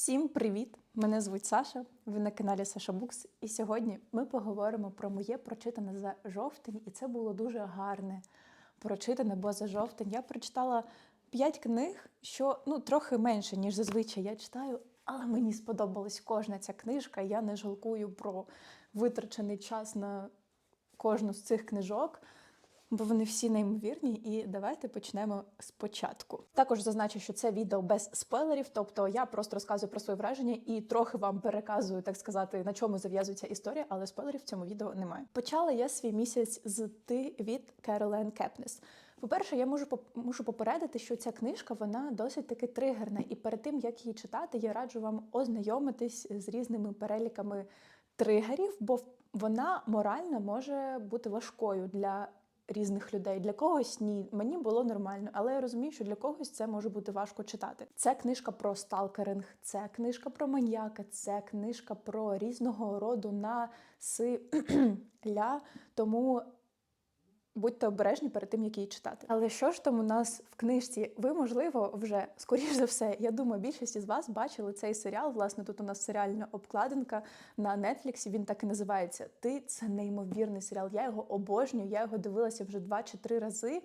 Всім привіт! Мене звуть Саша. Ви на каналі Саша Букс. І сьогодні ми поговоримо про моє прочитане за жовтень, і це було дуже гарне прочитане, бо за жовтень я прочитала п'ять книг, що ну трохи менше, ніж зазвичай я читаю, але мені сподобалась кожна ця книжка. Я не жалкую про витрачений час на кожну з цих книжок. Бо вони всі неймовірні, і давайте почнемо спочатку. Також зазначу, що це відео без спойлерів, тобто я просто розказую про свої враження і трохи вам переказую, так сказати, на чому зав'язується історія, але спойлерів в цьому відео немає. Почала я свій місяць з ти від Керолен Кепнес. По-перше, я можу мушу попередити, що ця книжка вона досить таки тригерна, і перед тим як її читати, я раджу вам ознайомитись з різними переліками тригерів, бо вона морально може бути важкою для різних людей. Для когось ні, мені було нормально, але я розумію, що для когось це може бути важко читати. Це книжка про сталкеринг, це книжка про маньяка, це книжка про різного роду насилля. Тому будьте обережні перед тим, як її читати. Але що ж там у нас в книжці? Ви, можливо, вже скоріш за все, я думаю, більшість із вас бачили цей серіал. Власне, тут у нас серіальна обкладинка на Нетфліксі. Він так і називається. Ти це неймовірний серіал. Я його обожнюю. Я його дивилася вже два чи три рази.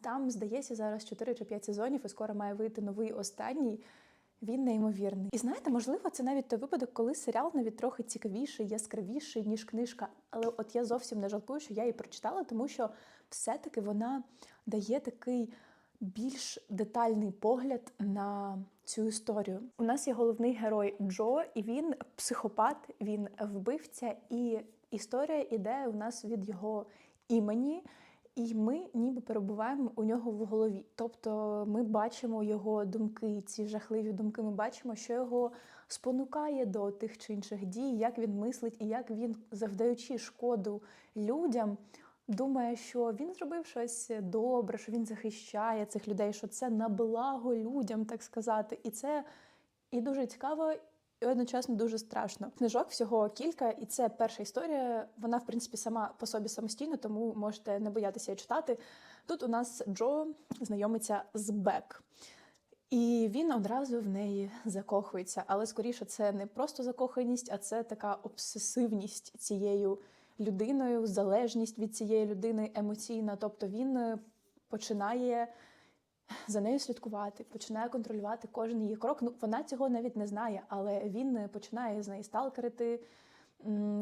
Там, здається, зараз 4 чи 5 сезонів, і скоро має вийти новий останній. Він неймовірний. І знаєте, можливо, це навіть той випадок, коли серіал навіть трохи цікавіший, яскравіший, ніж книжка. Але от я зовсім не жалкую, що я її прочитала, тому що все-таки вона дає такий більш детальний погляд на цю історію. У нас є головний герой Джо, і він психопат, він вбивця, і історія іде у нас від його імені. І ми ніби перебуваємо у нього в голові. Тобто ми бачимо його думки, ці жахливі думки. Ми бачимо, що його спонукає до тих чи інших дій, як він мислить і як він, завдаючи шкоду людям, думає, що він зробив щось добре, що він захищає цих людей, що це на благо людям, так сказати. І це і дуже цікаво, і одночасно дуже страшно. Книжок всього кілька, і це перша історія. Вона, в принципі, сама по собі самостійна, тому можете не боятися її читати. Тут у нас Джо знайомиться з Бек. І він одразу в неї закохується. Але скоріше це не просто закоханість, а це така обсесивність цією людиною, залежність від цієї людини емоційна. Тобто він е, починає за нею слідкувати, починає контролювати кожен її крок. Ну, вона цього навіть не знає, але він е, починає з неї сталкерити,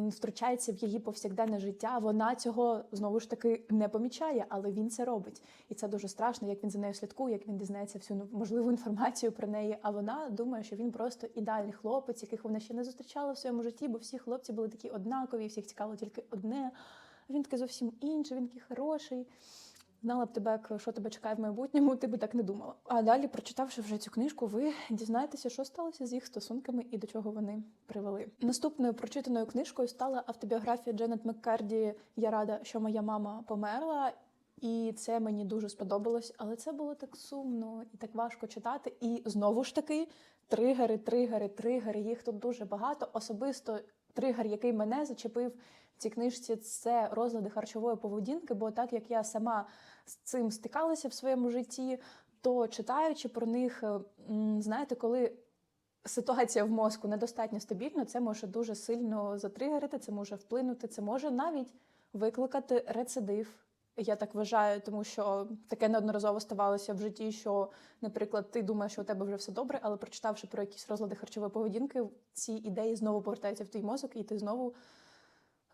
втручається в її повсякденне життя. Вона цього знову ж таки не помічає, але він це робить. І це дуже страшно, як він за нею слідкує, як він дізнається всю ну, можливу інформацію про неї. А вона думає, що він просто ідеальний хлопець, яких вона ще не зустрічала в своєму житті, бо всі хлопці були такі однакові, всіх цікавило тільки одне. Він такий зовсім інший, він такий хороший. Знала б тебе, що тебе чекає в майбутньому, ти би так не думала. А далі, прочитавши вже цю книжку, ви дізнаєтеся, що сталося з їх стосунками і до чого вони привели. Наступною прочитаною книжкою стала автобіографія Дженет Маккарді Я рада, що моя мама померла. І це мені дуже сподобалось, але це було так сумно і так важко читати. І знову ж таки, тригери, тригери, тригери. Їх тут дуже багато. Особисто тригер, який мене зачепив в цій книжці, це розлади харчової поведінки. Бо так як я сама з цим стикалася в своєму житті, то читаючи про них, е, знаєте, коли ситуація в мозку недостатньо стабільна, це може дуже сильно затригерити, це може вплинути, це може навіть викликати рецидив. Я так вважаю, тому що таке неодноразово ставалося в житті, що, наприклад, ти думаєш, що у тебе вже все добре, але прочитавши про якісь розлади харчової поведінки, ці ідеї знову повертаються в твій мозок, і ти знову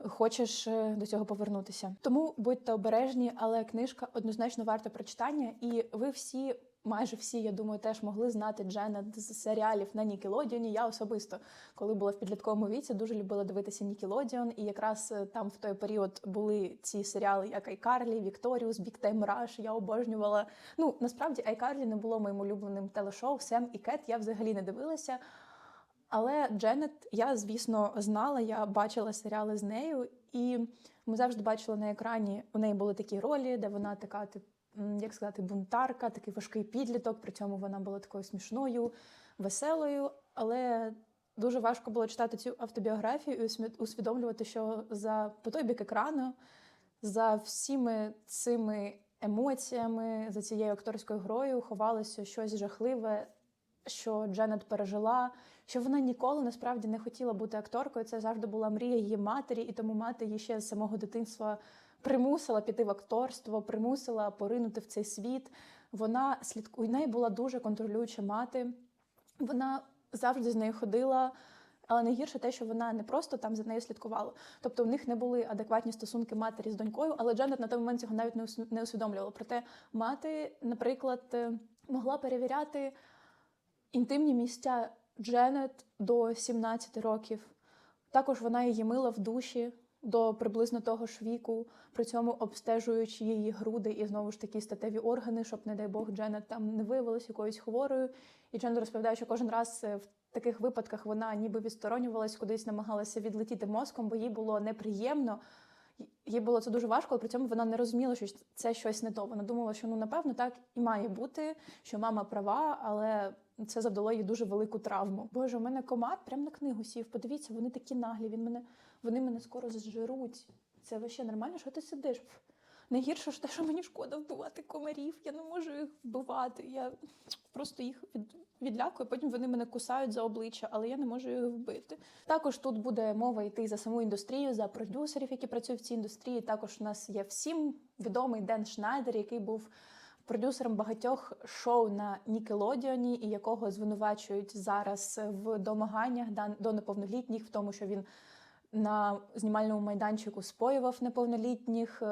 хочеш е, до цього повернутися. Тому будьте обережні, але книжка однозначно варта прочитання, і ви всі. Майже всі, я думаю, теж могли знати Дженет з серіалів на Нікелодіоні. Я особисто, коли була в підлітковому віці, дуже любила дивитися Нікелодіон. І якраз е, там в той період були ці серіали, як Айкарлі, Вікторіус, Бік Тайм Раш. Я обожнювала. Ну насправді Айкарлі не було моїм улюбленим телешоу. Сем і Кет я взагалі не дивилася. Але Дженет, я, звісно, знала, я бачила серіали з нею, і ми завжди бачили на екрані. У неї були такі ролі, де вона така, тип, як сказати, бунтарка, такий важкий підліток. При цьому вона була такою смішною, веселою. Але дуже важко було читати цю автобіографію і усвідомлювати, що за по той бік екрану, за всіми цими емоціями, за цією акторською грою ховалося щось жахливе, що Дженет пережила, що вона ніколи насправді не хотіла бути акторкою. Це завжди була мрія її матері, і тому мати її ще з самого дитинства примусила піти в акторство, примусила поринути в цей світ. Вона слідку... Неї була дуже контролююча мати. Вона завжди з нею ходила. Але найгірше те, що вона не просто там за нею слідкувала. Тобто у них не були адекватні стосунки матері з донькою, але Дженет на той момент цього навіть не усвідомлювала. Проте мати, наприклад, е, могла перевіряти інтимні місця Дженет до 17 років. Також вона її мила в душі до приблизно того ж віку, при цьому обстежуючи її груди і знову ж таки статеві органи, щоб, не дай Бог, Дженет там не виявилась якоюсь хворою. І Дженет розповідає, що кожен раз е, в таких випадках вона ніби відсторонювалась, кудись намагалася відлетіти мозком, бо їй було неприємно. Їй було це дуже важко, але при цьому вона не розуміла, що це щось не то. Вона думала, що ну напевно так і має бути, що мама права, але це завдало їй дуже велику травму. Боже, у мене комар прямо на книгу сів. Подивіться, вони такі наглі. Він мене, вони мене скоро зжируть. Це вообще нормально, що ти сидиш? Найгірше ж те, що мені шкода вбивати комарів. Я не можу їх вбивати. Я просто їх від, відлякую. Потім вони мене кусають за обличчя, але я не можу їх вбити. Також тут буде мова йти за саму індустрію, за продюсерів, які працюють в цій індустрії. Також у нас є всім відомий Ден Шнайдер, який був продюсером багатьох шоу на Нікелодіоні, і якого звинувачують зараз в домаганнях до неповнолітніх, в тому, що він на знімальному майданчику споював неповнолітніх.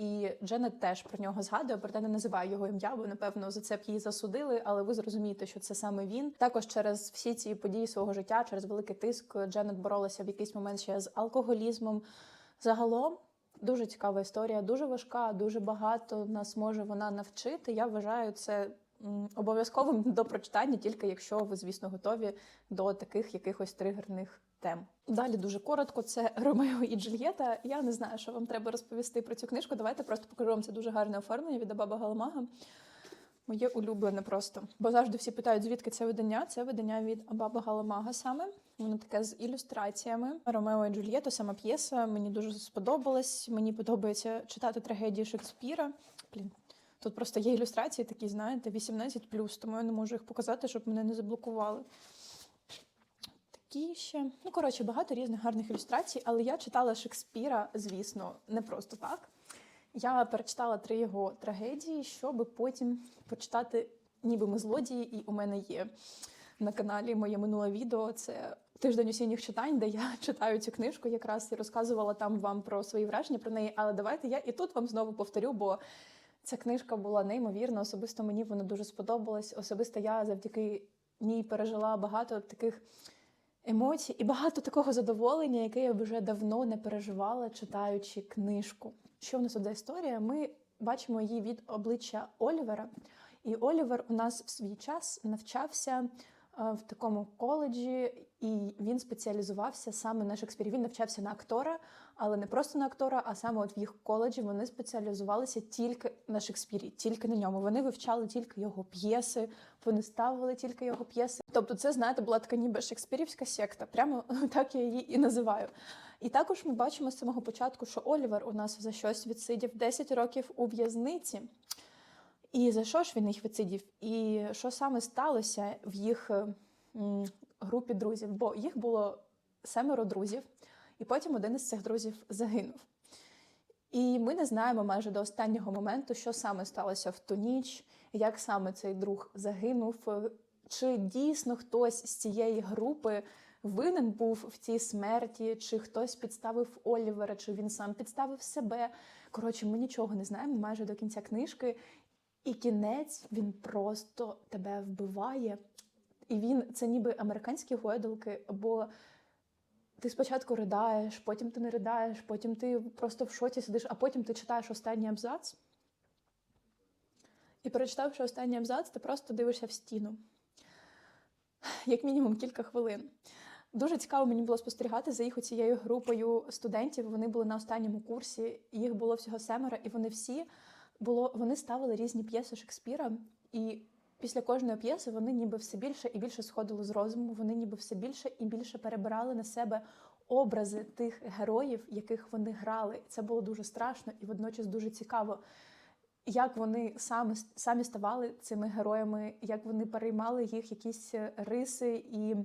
І Дженет теж про нього згадує, проте не називає його ім'я, бо напевно за це б її засудили. Але ви зрозумієте, що це саме він. Також через всі ці події свого життя, через великий тиск, Дженет боролася в якийсь момент ще з алкоголізмом. Загалом дуже цікава історія, дуже важка, дуже багато нас може вона навчити. Я вважаю це обов'язковим до прочитання, тільки якщо ви, звісно, готові до таких якихось тригерних тем. Далі дуже коротко. Це Ромео і Джульєта. Я не знаю, що вам треба розповісти про цю книжку. Давайте просто покажу вам це дуже гарне оформлення від Абаба Галамага. Моє улюблене просто. Бо завжди всі питають, звідки це видання. Це видання від Абаба Галамага саме. Воно таке з ілюстраціями. Ромео і Джульєта, сама п'єса. Мені дуже сподобалась. Мені подобається читати трагедії Шекспіра. Блін. Тут просто є ілюстрації такі, знаєте, 18+, тому я не можу їх показати, щоб мене не заблокували. Такі ще. Ну, коротше, багато різних гарних ілюстрацій, але я читала Шекспіра, звісно, не просто так. Я перечитала три його трагедії, щоб потім почитати ніби ми злодії, і у мене є на каналі моє минуле відео. Це тиждень осінніх читань, де я читаю цю книжку, якраз і розказувала там вам про свої враження про неї. Але давайте я і тут вам знову повторю, бо ця книжка була неймовірна. Особисто мені вона дуже сподобалась. Особисто я завдяки ній пережила багато таких емоцій і багато такого задоволення, яке я вже давно не переживала, читаючи книжку. Що в нас тут за історія? Ми бачимо її від обличчя Олівера. І Олівер у нас в свій час навчався в такому коледжі, і він спеціалізувався саме на Шекспірі. Він навчався на актора, але не просто на актора, а саме от в їх коледжі вони спеціалізувалися тільки на Шекспірі, тільки на ньому. Вони вивчали тільки його п'єси, вони ставили тільки його п'єси. Тобто, це знаєте, була така ніби шекспірівська секта. Прямо так я її і називаю. І також ми бачимо з самого початку, що Олівер у нас за щось відсидів 10 років у в'язниці. І за що ж він їх відсидів? І що саме сталося в їх е, групі друзів? Бо їх було семеро друзів, і потім один із цих друзів загинув. І ми не знаємо майже до останнього моменту, що саме сталося в ту ніч, як саме цей друг загинув, е, чи дійсно хтось з цієї групи винен був в цій смерті, чи хтось підставив Олівера, чи він сам підставив себе. Коротше, ми нічого не знаємо майже до кінця книжки. І кінець він просто тебе вбиває. І він це ніби американські гойдалки, бо ти спочатку riдаєш, потім ти не ридаєш, потім ти просто в шоці сидиш, а потім ти читаєш останній абзац. І перечитавши останній абзац, ти просто дивишся в стіну. Як мінімум кілька хвилин. Дуже цікаво мені було спостерігати за їх цією групою студентів. Вони були на останньому курсі, їх було всього семеро, і вони всі було, вони ставили різні п'єси Шекспіра, і після кожної п'єси вони ніби все більше і більше сходили з розуму. Вони ніби все більше і більше перебирали на себе образи тих героїв, яких вони грали. Це було дуже страшно і водночас дуже цікаво. як вони самі, самі ставали цими героями, як вони переймали їх якісь е, риси, і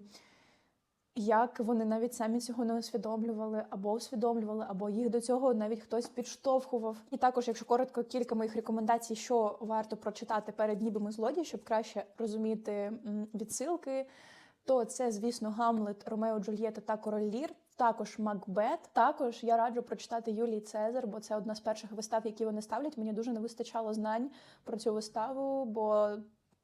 як вони навіть самі цього не усвідомлювали, або усвідомлювали, або їх до цього навіть хтось підштовхував. І також, якщо коротко, кілька моїх рекомендацій, що варто прочитати перед нібами злодій, щоб краще розуміти відсилки, то це, звісно, Гамлет, Ромео, Джульєта та Король Лір. Також Макбет. Також я раджу прочитати Юлій Цезар, бо це одна з перших вистав, які вони ставлять. Мені дуже не вистачало знань про цю виставу, бо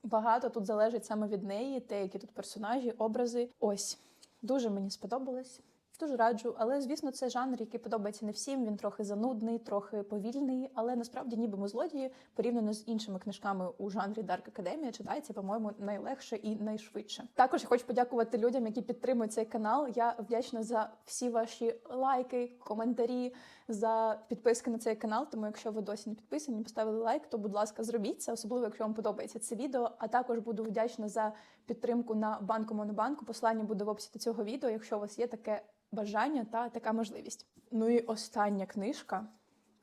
багато тут залежить саме від неї, те, які тут персонажі, образи. Ось дуже мені сподобалось. Дуже раджу, але звісно, це жанр, який подобається не всім. Він трохи занудний, трохи повільний. Але насправді, ніби ми злодії, порівняно з іншими книжками у жанрі Дарк Академія, читається, по-моєму, найлегше і найшвидше. Також я хочу подякувати людям, які підтримують цей канал. Я вдячна за всі ваші лайки, коментарі, за підписки на цей канал. Тому, якщо ви досі не підписані, поставили лайк, то будь ласка, зробіть це, особливо якщо вам подобається це відео. А також буду вдячна за підтримку на банку Монобанку. Посилання буде в описі до цього відео, якщо у вас є таке бажання та така можливість. Ну і остання книжка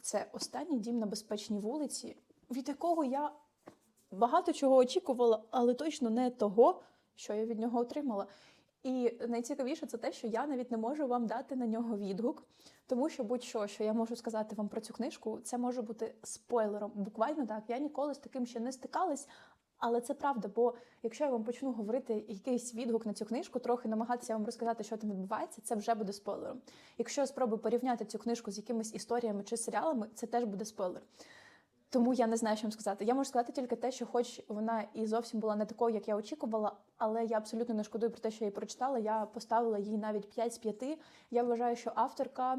це останній дім на безпечній вулиці, від якого я багато чого очікувала, але точно не того, що я від нього отримала. І найцікавіше це те, що я навіть не можу вам дати на нього відгук, тому що будь-що, що я можу сказати вам про цю книжку, це може бути спойлером. Буквально так. Я ніколи з таким ще не стикалась. Але це правда, бо якщо я вам почну говорити якийсь відгук на цю книжку, трохи намагатися вам розказати, що там відбувається, це вже буде спойлером. Якщо я спробую порівняти цю книжку з якимись історіями чи серіалами, це теж буде спойлер. Тому я не знаю, що вам сказати. Я можу сказати тільки те, що, хоч вона і зовсім була не такою, як я очікувала, але я абсолютно не шкодую про те, що я її прочитала. Я поставила їй навіть 5 з 5. Я вважаю, що авторка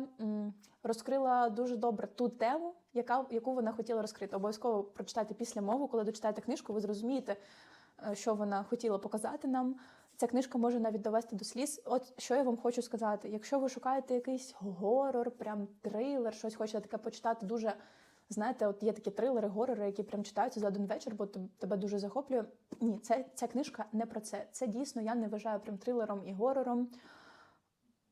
розкрила дуже добре ту тему, яка, яку вона хотіла розкрити. Обов'язково прочитайте після мову, коли дочитаєте книжку, ви зрозумієте, е, що вона хотіла показати нам. Ця книжка може навіть довести до сліз. От що я вам хочу сказати. Якщо ви шукаєте якийсь горор, прям трилер, щось хочете таке почитати, дуже знаєте, от є такі трилери, горори, які прям читаються за один вечір, бо теб- тебе дуже захоплює. Ні, це ця книжка не про це. Це дійсно я не вважаю прям трилером і горором.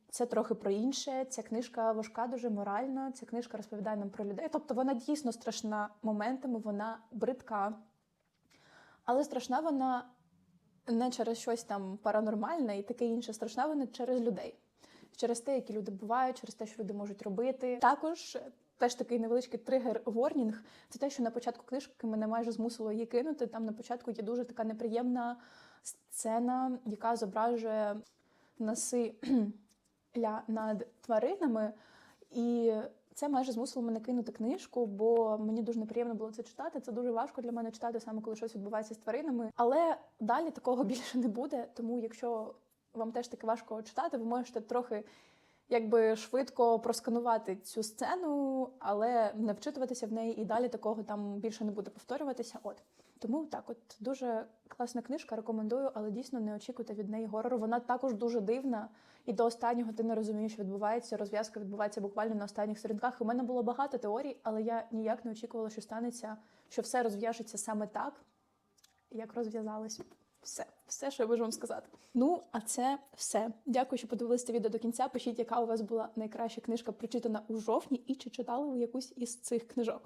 Це трохи про інше. Ця книжка важка, дуже морально. Ця книжка розповідає нам про людей. Тобто вона дійсно страшна моментами, вона бридка. Але страшна вона не через щось там паранормальне і таке інше. Страшна вона через людей, через те, які люди бувають, через те, що люди можуть робити. Також теж такий невеличкий тригер ворнінг. Це те, що на початку книжки мене майже змусило її кинути. Там на початку є дуже така неприємна сцена, яка зображує насилля над тваринами. І це майже змусило мене кинути книжку, бо мені дуже неприємно було це читати. Це дуже важко для мене читати саме коли щось відбувається з тваринами. Але далі такого більше не буде. Тому, якщо вам теж таки важко читати, ви можете трохи якби швидко просканувати цю сцену, але не вчитуватися в неї, і далі такого там більше не буде повторюватися. От тому так, от дуже класна книжка, рекомендую, але дійсно не очікуйте від неї горору. Вона також дуже дивна, і до останнього ти не розумієш, що відбувається. Розв'язка відбувається буквально на останніх сторінках. У мене було багато теорій, але я ніяк не очікувала, що станеться, що все розв'яжеться саме так, як розв'язалось. Все, все, що я можу вам сказати. Ну, а це все. Дякую, що подивилися відео до кінця. Пишіть, яка у вас була найкраща книжка, прочитана у жовтні, і чи читали ви якусь із цих книжок.